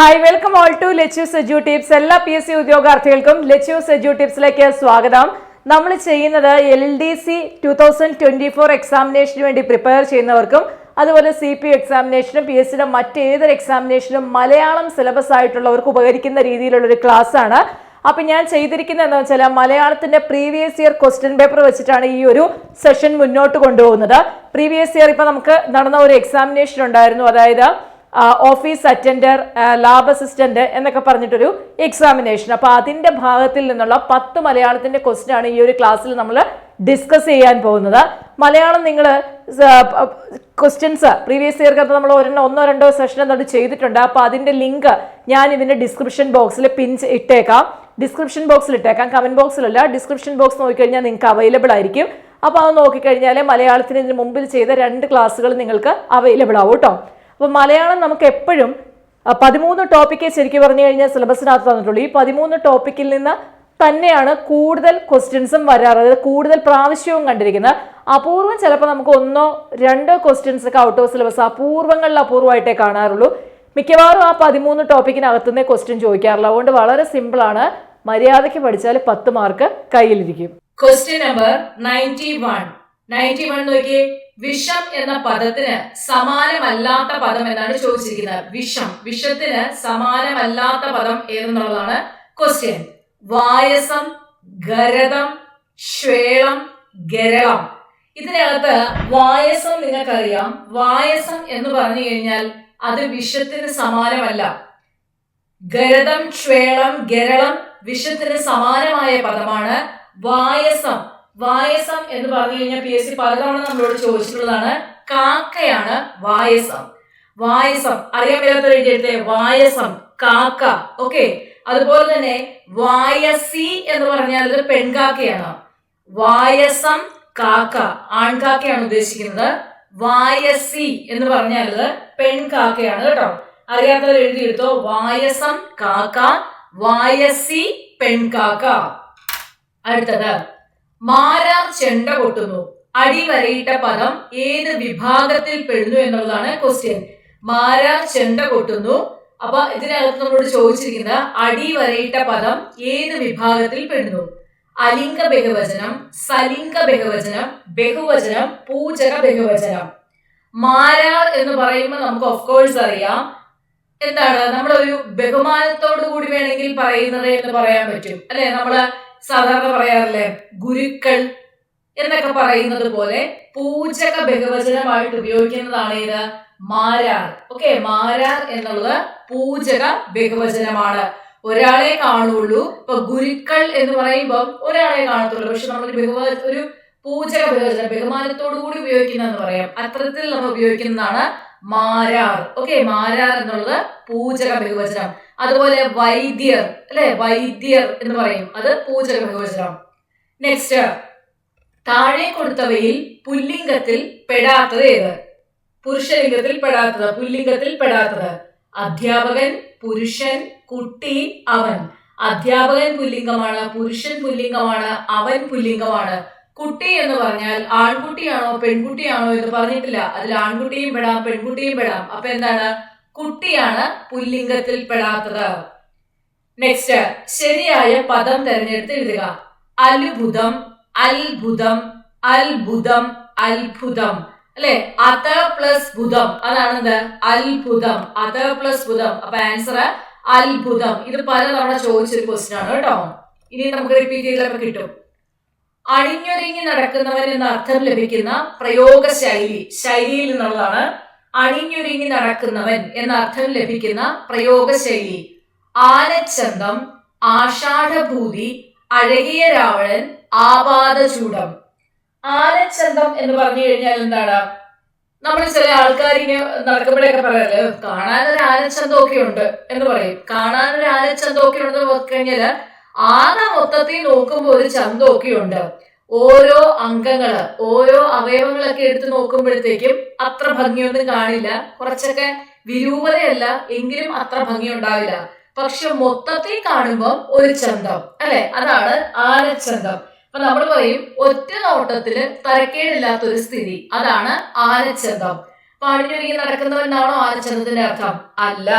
Hi welcome all to Lachu Seju tips. എല്ലാ P S C ഉദ്യോഗാർത്ഥികൾക്കും ലച്ചു സെജു ടിപ്സിലേക്ക് സ്വാഗതം. നമ്മൾ ചെയ്യുന്നത് L D C two thousand twenty four എക്സാമിനേഷന് വേണ്ടി പ്രിപ്പയർ ചെയ്യുന്നവർക്കും അതുപോലെ സി പി എക്സാമിനേഷനും പി എസ് സിയുടെ മറ്റേതൊരു എക്സാമിനേഷനും മലയാളം സിലബസ് ആയിട്ടുള്ളവർക്ക് ഉപകരിക്കുന്ന രീതിയിലുള്ളൊരു ക്ലാസ്സാണ് അപ്പൊ ഞാൻ ചെയ്തിരിക്കുന്നത് എന്താ വെച്ചാൽ മലയാളത്തിന്റെ പ്രീവിയസ് ഇയർ ക്വസ്റ്റ്യൻ പേപ്പർ വെച്ചിട്ടാണ് ഈ ഒരു സെഷൻ മുന്നോട്ട് കൊണ്ടുപോകുന്നത്. പ്രീവിയസ് ഇയർ ഇപ്പം നമുക്ക് നടന്ന ഒരു എക്സാമിനേഷൻ ഉണ്ടായിരുന്നു അതായത് ഓഫീസ് അറ്റൻഡർ ലാബ് അസിസ്റ്റന്റ് എന്നൊക്കെ പറഞ്ഞിട്ടൊരു എക്സാമിനേഷൻ അപ്പൊ അതിന്റെ ഭാഗത്തിൽ നിന്നുള്ള പത്ത് മലയാളത്തിന്റെ ക്വസ്റ്റ്യൻ ആണ് ഈ ഒരു ക്ലാസ്സിൽ നമ്മൾ ഡിസ്കസ് ചെയ്യാൻ പോകുന്നത്. മലയാളം നിങ്ങൾ ക്വസ്റ്റ്യൻസ് പ്രീവിയസ് ഇയർക്കകത്ത് നമ്മൾ ഒരെണ്ണം ഒന്നോ രണ്ടോ സെഷൻ എന്നോട് ചെയ്തിട്ടുണ്ട്. അപ്പോൾ അതിന്റെ ലിങ്ക് ഞാൻ ഇതിന്റെ ഡിസ്ക്രിപ്ഷൻ ബോക്സിൽ പിൻ ഇട്ടേക്കാം. ഡിസ്ക്രിപ്ഷൻ ബോക്സിൽ ഇട്ടേക്കാം. കമന്റ് ബോക്സിലല്ല ഡിസ്ക്രിപ്ഷൻ ബോക്സ് നോക്കിക്കഴിഞ്ഞാൽ നിങ്ങൾക്ക് അവൈലബിൾ ആയിരിക്കും. അപ്പോൾ അത് നോക്കിക്കഴിഞ്ഞാൽ മലയാളത്തിന് ഇതിന് മുമ്പിൽ ചെയ്ത രണ്ട് ക്ലാസ്സുകൾ നിങ്ങൾക്ക് അവൈലബിൾ ആവും കേട്ടോ. അപ്പോൾ മലയാളം നമുക്ക് എപ്പോഴും പതിമൂന്ന് ടോപ്പിക്കേ ശരിക്കും പറഞ്ഞു കഴിഞ്ഞാൽ സിലബസിനകത്ത് തന്നിട്ടുള്ളൂ ഈ പതിമൂന്ന് ടോപ്പിക്കിൽ നിന്ന് തന്നെയാണ് കൂടുതൽ ക്വസ്റ്റ്യൻസും വരാറ്. അതായത് കൂടുതൽ പ്രാവശ്യവും കണ്ടിരിക്കുന്നത്. അപൂർവം ചിലപ്പോൾ നമുക്ക് ഒന്നോ രണ്ടോ ക്വസ്റ്റ്യൻസ് ഒക്കെ ഔട്ട് ഓഫ് സിലബസ് അപൂർവങ്ങളിൽ അപൂർവമായിട്ടേ കാണാറുള്ളൂ. മിക്കവാറും ആ പതിമൂന്ന് ടോപ്പിക്കിനകത്തുനിന്നേ ക്വസ്റ്റ്യൻ ചോദിക്കാറുള്ളൂ. അതുകൊണ്ട് വളരെ സിമ്പിളാണ് മര്യാദയ്ക്ക് പഠിച്ചാൽ പത്ത് mark കയ്യിലിരിക്കും. Question number ninety ninety one നോക്കിയേ. വിഷം എന്ന പദത്തിന് സമാനമല്ലാത്ത പദം എന്നാണ് ചോദിച്ചിരിക്കുന്നത്. വിഷം. വിഷത്തിന് സമാനമല്ലാത്ത പദം ഏതെന്നുള്ളതാണ്? ക്വസ്റ്റ്യൻ വായസം ഗരതം ശ്വേളം ഗരളം. ഇതിനകത്ത് വായസം നിങ്ങൾക്കറിയാം. വായസം എന്ന് പറഞ്ഞു കഴിഞ്ഞാൽ അത് വിഷത്തിന് സമാനമല്ല. ഗരതം ക്ഷേളം ഗരളം വിഷത്തിന് സമാനമായ പദമാണ് വായസം. വായസം എന്ന് പറഞ്ഞു കഴിഞ്ഞാൽ പി എസ് സി പലതവണ നമ്മളോട് ചോദിച്ചിട്ടുള്ളതാണ്. കാക്കയാണ് വായസം. വായസം. അറിയാൻ വരാത്ത വായസം കാക്ക ഓക്കെ അതുപോലെ തന്നെ വായസി എന്ന് പറഞ്ഞാൽ അത് പെൺകാക്കയാണ്. വായസം കാക്ക ആൺകാക്കയാണ് ഉദ്ദേശിക്കുന്നത്. വായസി എന്ന് പറഞ്ഞാൽ അത് പെൺകാക്കയാണ് കേട്ടോ. അറിയാത്തവർ എഴുതിയെടുത്തോ വായസം കാക്ക വായസി പെൺകാക്ക. അടുത്തത്. മാരാർ ചെണ്ട കൊട്ടുന്നു അടിവരയിട്ട പദം ഏത് വിഭാഗത്തിൽ പെടുന്നു എന്നുള്ളതാണ് ക്വസ്റ്റ്യൻ മാരാർ ചെണ്ട കൊട്ടുന്നു അപ്പൊ ഇതിനകത്ത് നമ്മളോട് ചോദിച്ചിരിക്കുന്നത് അടിവരയിട്ട പദം ഏത് വിഭാഗത്തിൽ പെടുന്നു? അലിംഗ ബഹുവചനം സലിംഗ ബഹുവചനം ബഹുവചനം പൂജക ബഹുവചനം. മാരാർ എന്ന് പറയുമ്പോൾ നമുക്ക് ഓഫ് കോഴ്സ് അറിയാം. എന്താണ്? നമ്മളൊരു ബഹുമാനത്തോടു കൂടി വേണമെങ്കിൽ പറയുന്നത് എന്ന് പറയാൻ പറ്റും. അല്ലെ? നമ്മൾ സാധാരണ പറയാറില്ലേ? ഗുരുക്കൾ എന്നൊക്കെ പറയുന്നത് പോലെ പൂജക ബഹുവചനമായിട്ട് ഉപയോഗിക്കുന്നതാണ് ഇത് മാരാർ. ഓക്കെ മാരാർ എന്നുള്ളത് പൂജക ബഹുവചനമാണ്. ഒരാളെ കാണുള്ളൂ. ഇപ്പൊ ഗുരുക്കൾ എന്ന് പറയുമ്പോൾ ഒരാളെ കാണത്തുള്ളൂ. പക്ഷെ നമ്മൾ ബഹുവ ഒരു പൂജക ബഹുവചനം ബഹുമാനത്തോടു കൂടി ഉപയോഗിക്കുന്നതെന്ന് പറയാം. അത്തരത്തിൽ നമ്മൾ ഉപയോഗിക്കുന്നതാണ് മാരാർ. ഓക്കെ മാരാർ എന്നുള്ളത് പൂജക ബഹുവചനം. അതുപോലെ വൈദ്യർ അല്ലെ? വൈദ്യർ എന്ന് പറയും. അത് പൂജക ബഹുവചനം നെക്സ്റ്റ് താഴെ കൊടുത്തവയിൽ പുല്ലിംഗത്തിൽ പെടാത്തത് ഏത്? പുരുഷലിംഗത്തിൽ പെടാത്തത്. പുല്ലിംഗത്തിൽ പെടാത്തത്. അധ്യാപകൻ പുരുഷൻ കുട്ടി അവൻ. അധ്യാപകൻ പുല്ലിംഗമാണ് പുരുഷൻ പുല്ലിംഗമാണ് അവൻ പുല്ലിംഗമാണ്. കുട്ടി എന്ന് പറഞ്ഞാൽ ആൺകുട്ടിയാണോ പെൺകുട്ടിയാണോ എന്ന് പറഞ്ഞിട്ടില്ല. അതിൽ ആൺകുട്ടിയും പെടാം പെൺകുട്ടിയും പെടാം. അപ്പൊ എന്താണ്? കുട്ടിയാണ് പുല്ലിംഗത്തിൽ പെടാത്തത്. നെക്സ്റ്റ് ശരിയായ പദം തിരഞ്ഞെടുത്ത് എഴുതുക അത്ഭുതം അത്ഭുതം അത്ഭുതം അത്ഭുതം. അല്ലെ? അത പ്ലസ് ബുധം അതാണെന്ത് അത്ഭുതം. അത പ്ലസ് ബുധം അപ്പൊ ആൻസർ അത്ഭുതം. ഇത് പലതവണ ചോദിച്ചൊരു ക്വസ്റ്റ്യൻ ആണ് കേട്ടോ. ഇനി നമുക്ക് റിപ്പീറ്റ് ചെയ്തപ്പോൾ കിട്ടും. അണിഞ്ഞൊരുങ്ങി നടക്കുന്നവൻ എന്ന അർത്ഥം ലഭിക്കുന്ന പ്രയോഗ ശൈലി ശൈലിയിൽ നിന്നുള്ളതാണ് അണിഞ്ഞൊരുങ്ങി നടക്കുന്നവൻ എന്ന അർത്ഥം ലഭിക്കുന്ന പ്രയോഗശൈലി. ആനച്ചന്തം ആഷാഢഭൂതി അഴകിയ രാവണൻ ആപാദചൂടം ആനച്ചന്തം എന്ന് പറഞ്ഞു കഴിഞ്ഞാൽ എന്താണ്? നമ്മൾ ചില ആൾക്കാർ ഇങ്ങനെ നടക്കുമ്പോഴൊക്കെ പറയാറില്ലേ കാണാനൊരു ആനച്ചന്തമൊക്കെ ഉണ്ട് എന്ന് പറയും. കാണാനൊരു ആനച്ചന്തമൊക്കെ ഉണ്ടെന്ന് പറഞ്ഞു കഴിഞ്ഞാൽ ആകെ മൊത്തത്തിൽ നോക്കുമ്പോൾ ഒരു ചന്തമൊക്കെ ഉണ്ട്. ഓരോ അംഗങ്ങൾ ഓരോ അവയവങ്ങളൊക്കെ എടുത്തു നോക്കുമ്പോഴത്തേക്കും അത്ര ഭംഗിയൊന്നും കാണില്ല. കുറച്ചൊക്കെ വിരൂപതയല്ല എങ്കിലും അത്ര ഭംഗി ഉണ്ടാവില്ല പക്ഷെ മൊത്തത്തിൽ കാണുമ്പോൾ ഒരു ചന്തം അല്ലെ? അതാണ് ആനച്ചന്തം. അപ്പൊ നമ്മൾ പറയും ഒറ്റ നോട്ടത്തിൽ തരക്കേടില്ലാത്ത ഒരു സ്ഥിതി. അതാണ് ആനച്ചന്തം. അടിഞ്ഞൊരുങ്ങി നടക്കുന്നവനാണോ ആനച്ചന്തത്തിന്റെ അർത്ഥം? അല്ല.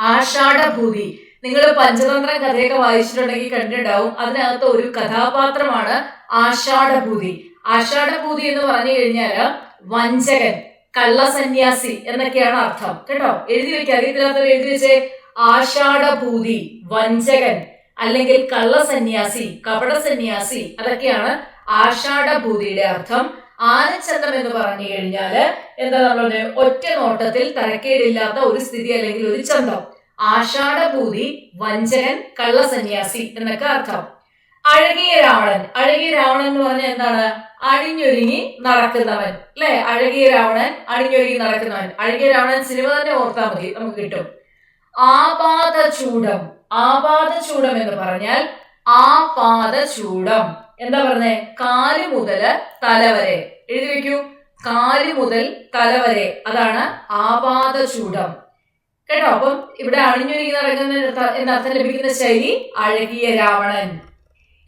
ആഷാഢഭൂതി. നിങ്ങൾ പഞ്ചതന്ത്ര കഥയൊക്കെ വായിച്ചിട്ടുണ്ടെങ്കിൽ കണ്ടിട്ടുണ്ടാവും. അതിനകത്ത് ഒരു കഥാപാത്രമാണ് ആഷാഢഭൂതി. ആഷാഢഭൂതി എന്ന് പറഞ്ഞു കഴിഞ്ഞാൽ വഞ്ചകൻ കള്ളസന്യാസി എന്നൊക്കെയാണ് അർത്ഥം. കേട്ടോ? എഴുതി വെക്കുക അറിയത്തില്ലാത്തവർ എഴുതി വെച്ചേ? ആഷാഢഭൂതി വഞ്ചകൻ അല്ലെങ്കിൽ കള്ളസന്യാസി കപട സന്യാസി അതൊക്കെയാണ് ആഷാഢഭൂതിയുടെ അർത്ഥം. ആനച്ചന്തം എന്ന് പറഞ്ഞു കഴിഞ്ഞാൽ എന്താ നമ്മൾ ഒറ്റ നോട്ടത്തിൽ തരക്കേടില്ലാത്ത ഒരു സ്ഥിതി അല്ലെങ്കിൽ ഒരു ചന്തം. ആഷാഢഭൂതി വഞ്ചകൻ കള്ളസന്യാസി എന്നൊക്കെ അർത്ഥം. അഴകിയ രാവണൻ. അഴകിയ രാവണൻ എന്ന് പറഞ്ഞാൽ എന്താണ്? അണിഞ്ഞൊരുങ്ങി നടക്കുന്നവൻ. അല്ലെ? അഴകിയ രാവണൻ അണിഞ്ഞൊരുങ്ങി നടക്കുന്നവൻ. അഴകിയ രാവണൻ സിനിമ തന്നെ ഓർത്താൽ മതി. നമുക്ക് കിട്ടും. ആപാത ചൂടം ആപാത ചൂടം എന്ന് പറഞ്ഞാൽ ആപാത ചൂടം എന്താ പറഞ്ഞേ? കാൽ മുതൽ തലവരെ എഴുതി വെക്കൂ. കാൽ മുതൽ തല വരെ. അതാണ് ആപാത ചൂടം കേട്ടോ? അപ്പം ഇവിടെ അണിഞ്ഞൊരുങ്ങി നടക്കുന്ന എന്നർത്ഥം ലഭിക്കുന്ന ശൈലി അഴകിയ രാവണൻ.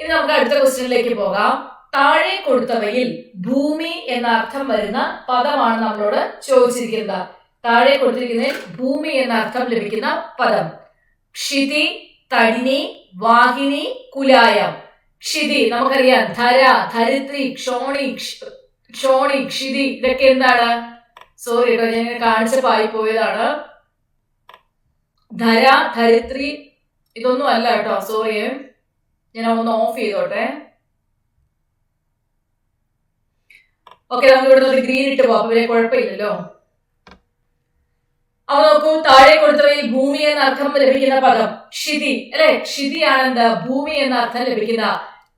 ഇനി നമുക്ക് അടുത്ത ക്വസ്റ്റ്യനിലേക്ക് പോകാം. താഴെ കൊടുത്തവയിൽ ഭൂമി എന്ന അർത്ഥം വരുന്ന പദമാണ് നമ്മളോട് ചോദിച്ചിരിക്കുന്നത്. താഴെ കൊടുത്തിരിക്കുന്നതിൽ ഭൂമി എന്ന അർത്ഥം ലഭിക്കുന്ന പദം. ക്ഷിതി തടിനി വാഹിനി കുലായം. ക്ഷിതി നമുക്കറിയാം. ധര ധരിത്രി ക്ഷോണി ക്ഷോണി ക്ഷിതി ഇതൊക്കെ എന്താണ്? സോറി കേട്ടോ ഞാൻ കാണിച്ച പായി പോയതാണ് ധര ധരിത്രി ഇതൊന്നും അല്ല കേട്ടോ സോറി ഞാൻ ഒന്ന് ഓഫ് ചെയ്തോട്ടെ. ഓക്കെ നമുക്ക് ഇവിടെ ഒരു ഗ്രീൻ ഇട്ട് പോവാം. അപ്പൊ കുഴപ്പമില്ലല്ലോ. അപ്പൊ നോക്കൂ താഴെ കൊടുത്തവയിൽ ഭൂമി എന്ന അർത്ഥം ലഭിക്കുന്ന പദം ക്ഷിതി. അല്ലെ? ക്ഷിതിയാണ് എന്താ? ഭൂമി എന്ന അർത്ഥം ലഭിക്കുന്ന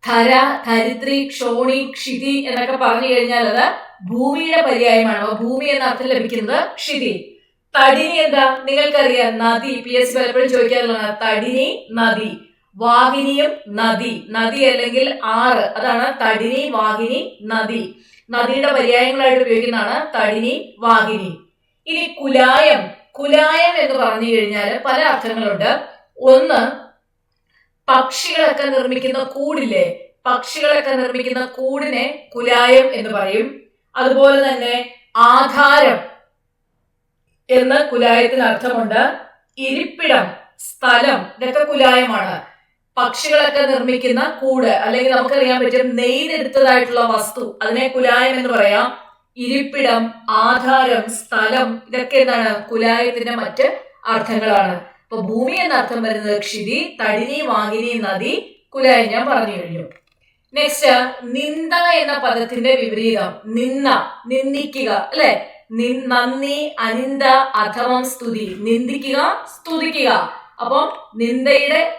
ധര ധരിത്രി ക്ഷോണി ക്ഷിതി എന്നൊക്കെ പറഞ്ഞു കഴിഞ്ഞാൽ അത് ഭൂമിയുടെ പര്യായമാണ്. ഭൂമി എന്ന അർത്ഥം ലഭിക്കുന്നത് ക്ഷിതി. തടിനി എന്താ നിങ്ങൾക്കറിയാം നദി. പി എസ് പലപ്പോഴും ചോദിക്കാറുള്ളതാണ് തടിനി നദി. വാഹിനിയും നദി. നദി അല്ലെങ്കിൽ ആറ്. അതാണ് തടിനി വാഹിനി നദി. നദിയുടെ പര്യായങ്ങളായിട്ട് ഉപയോഗിക്കുന്നതാണ് തടിനി വാഹിനി. ഇനി കുലായം. കുലായം എന്ന് പറഞ്ഞു കഴിഞ്ഞാൽ പല അർത്ഥങ്ങളുണ്ട് ഒന്ന് പക്ഷികളൊക്കെ നിർമ്മിക്കുന്ന കൂടില്ലേ? പക്ഷികളൊക്കെ നിർമ്മിക്കുന്ന കൂടിനെ കുലായം എന്ന് പറയും. അതുപോലെ തന്നെ ആധാരം. എന്ന് കുലായത്തിന് അർത്ഥമുണ്ട് ഇരിപ്പിടം സ്ഥലം ഇതൊക്കെ കുലായമാണ്. പക്ഷികളൊക്കെ നിർമ്മിക്കുന്ന കൂട് അല്ലെങ്കിൽ നമുക്കറിയാൻ പറ്റും നെയ്തെടുത്തതായിട്ടുള്ള വസ്തു. അതിനെ കുലായം എന്ന് പറയാം. ഇരിപ്പിടം ആധാരം സ്ഥലം ഇതൊക്കെ എന്താണ്? കുലായത്തിന്റെ മറ്റ് അർത്ഥങ്ങളാണ്. അപ്പൊ ഭൂമി എന്ന അർത്ഥം വരുന്നത് ക്ഷിതി തടിനി വാഹിനി നദി കുലായം ഞാൻ പറഞ്ഞു കഴിഞ്ഞു. നെക്സ്റ്റ് നിന്ദ എന്ന പദത്തിന്റെ വിപരീതം. നിന്ന നിന്ദിക്കുക അല്ലെ? നന്ദി അനിന്ദ അഥമം സ്തുതി. നിന്ദിക്കുക സ്തുതിക്കുക. അപ്പം നിന്ദയുടെ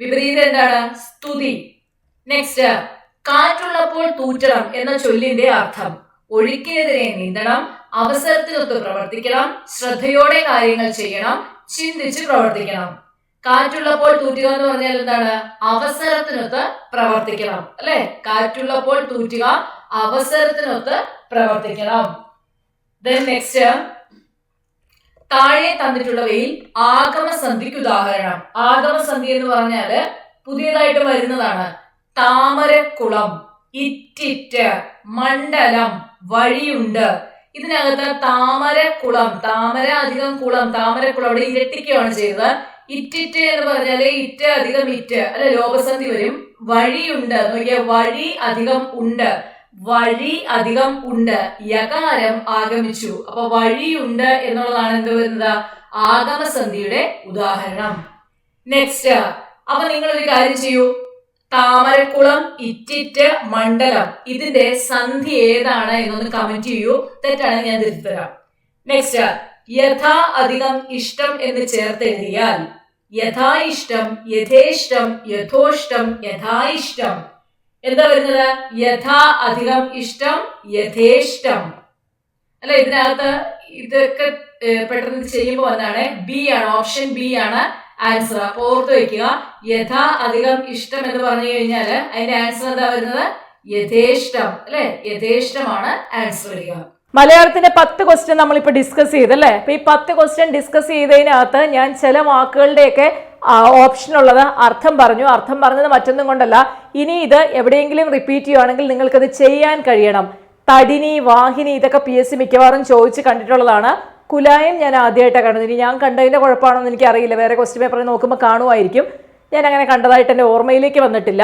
വിപരീതം എന്താണ്? സ്തുതി. നെക്സ്റ്റ് കാറ്റുള്ളപ്പോൾ തൂറ്റണം എന്ന ചൊല്ലിന്റെ അർത്ഥം. ഒഴുക്കിനെതിരെ നീന്തണം അവസരത്തിനൊത്ത് പ്രവർത്തിക്കണം ശ്രദ്ധയോടെ കാര്യങ്ങൾ ചെയ്യണം ചിന്തിച്ച് പ്രവർത്തിക്കണം. കാറ്റുള്ളപ്പോൾ തൂറ്റുക എന്ന് പറഞ്ഞാൽ എന്താണ്? അവസരത്തിനൊത്ത് പ്രവർത്തിക്കണം. അല്ലെ? കാറ്റുള്ളപ്പോൾ തൂറ്റുക അവസരത്തിനൊത്ത് പ്രവർത്തിക്കണം. ദെൻ നെക്സ്റ്റ് താഴെ തന്നിട്ടുള്ളവയിൽ ആഗമസന്ധിക്ക് ഉദാഹരണം. ആഗമസന്ധി എന്ന് പറഞ്ഞാൽ പുതിയതായിട്ട് വരുന്നതാണ്. താമരക്കുളം ഇറ്റിറ്റ് മണ്ഡലം വഴിയുണ്ട്. ഇതിനകത്ത് താമരക്കുളം താമര അധികം കുളം താമരക്കുളം അവിടെ ഇരട്ടിക്കുകയാണ് ചെയ്തത്. ഇറ്റിറ്റ് എന്ന് പറഞ്ഞാൽ ഇറ്റ് അധികം ഇറ്റ് അല്ലെ ലോകസന്ധി വരും. വഴിയുണ്ട്. നോക്കിയ വഴി അധികം ഉണ്ട്. വഴി അധികം ഉണ്ട്. യകാരം ആഗമിച്ചു. അപ്പൊ വഴിയുണ്ട് എന്നുള്ളതാണ് എന്ത് വരുന്നത്? ആഗമസന്ധിയുടെ ഉദാഹരണം. നെക്സ്റ്റ് അപ്പൊ നിങ്ങൾ ഒരു കാര്യം ചെയ്യൂ. താമരക്കുളം ഇറ്റിറ്റ് മണ്ഡലം. ഇതിന്റെ സന്ധി ഏതാണ് എന്നൊന്ന് കമന്റ് ചെയ്യൂ. തെറ്റാണ് ഞാൻ തിരുത്തരാം. നെക്സ്റ്റ് യഥാ അധികം ഇഷ്ടം എന്ന് ചേർത്ത് എഴുതിയാൽ യഥാ ഇഷ്ടം യഥേഷ്ടം യഥോഷ്ടം യഥാ ഇഷ്ടം. എന്താ വരുന്നത്? യഥാ അധികം ഇഷ്ടം യഥേഷ്ടം. അല്ല ഇതിനകത്ത് ഇതൊക്കെ പെട്ടെന്ന് ചെയ്യുമ്പോൾ വന്നാണ് ബി ആണ് ഓപ്ഷൻ ബി ആണ് ആൻസർ അപ്പൊ ഓർത്ത് വെക്കുക യഥാ അധികം ഇഷ്ടം എന്ന് പറഞ്ഞു കഴിഞ്ഞാൽ അതിന്റെ ആൻസർ എന്താ വരുന്നത്? യഥേഷ്ടം. അല്ലെ? യഥേഷ്ടമാണ് ആൻസർ വരിക. മലയാളത്തിന്റെ പത്ത് ക്വസ്റ്റ്യൻ നമ്മളിപ്പോൾ ഡിസ്കസ് ചെയ്തല്ലേ? അപ്പൊ ഈ പത്ത് ക്വസ്റ്റ്യൻ ഡിസ്കസ് ചെയ്തതിനകത്ത് ഞാൻ ചില വാക്കുകളുടെയൊക്കെ ഓപ്ഷൻ ഉള്ളത് അർത്ഥം പറഞ്ഞു. അർത്ഥം പറഞ്ഞത് മറ്റൊന്നും കൊണ്ടല്ല. ഇനി ഇത് എവിടെയെങ്കിലും റിപ്പീറ്റ് ചെയ്യുവാണെങ്കിൽ നിങ്ങൾക്കത് ചെയ്യാൻ കഴിയണം. തടിനി വാഹിനി ഇതൊക്കെ പി എസ് സി മിക്കവാറും ചോദിച്ച് കണ്ടിട്ടുള്ളതാണ്. കുലായം ഞാൻ ആദ്യമായിട്ടാണ് കണ്ടത്. ഇനി ഞാൻ കണ്ടതിന്റെ കുഴപ്പമാണോ എന്ന് എനിക്കറിയില്ല. വേറെ ക്വസ്റ്റ്യൻ പേപ്പർ നോക്കുമ്പോൾ കാണുമായിരിക്കും. ഞാൻ അങ്ങനെ കണ്ടതായിട്ട് എന്റെ ഓർമ്മയിലേക്ക് വന്നിട്ടില്ല.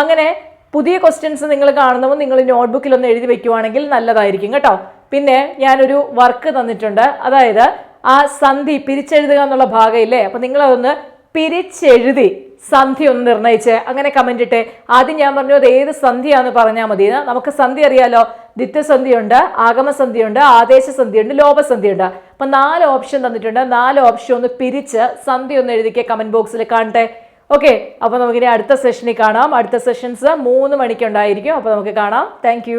അങ്ങനെ പുതിയ ക്വസ്റ്റ്യൻസ് നിങ്ങൾ കാണുന്നപ്പോൾ നിങ്ങൾ നോട്ട്ബുക്കിൽ ഒന്ന് എഴുതി വെക്കുവാണെങ്കിൽ നല്ലതായിരിക്കും കേട്ടോ. പിന്നെ ഞാനൊരു വർക്ക് തന്നിട്ടുണ്ട്. അതായത് ആ സന്ധി പിരിച്ചെഴുതുക എന്നുള്ള ഭാഗമില്ലേ അപ്പം നിങ്ങളതൊന്ന് പിരിച്ചെഴുതി സന്ധി ഒന്ന് നിർണയിച്ച് അങ്ങനെ കമന്റ് ഇട്ട്. ആദ്യം ഞാൻ പറഞ്ഞു അത് ഏത് സന്ധിയാന്ന് പറഞ്ഞാൽ മതി. നമുക്ക് സന്ധി അറിയാലോ. ദിത്യസന്ധിയുണ്ട് ആഗമസന്ധിയുണ്ട് ആദേശസന്ധിയുണ്ട് ലോപസന്ധിയുണ്ട് അപ്പൊ നാല് ഓപ്ഷൻ തന്നിട്ടുണ്ട്. നാല് ഓപ്ഷൻ ഒന്ന് പിരിച്ച് സന്ധി ഒന്ന് എഴുതിക്കുക കമന്റ് ബോക്സിൽ കാണട്ടെ. ഓക്കെ അപ്പൊ നമുക്കിനി അടുത്ത സെഷനിൽ കാണാം. അടുത്ത സെഷൻസ് മൂന്ന് മണിക്കുണ്ടായിരിക്കും അപ്പോൾ നമുക്ക് കാണാം. താങ്ക്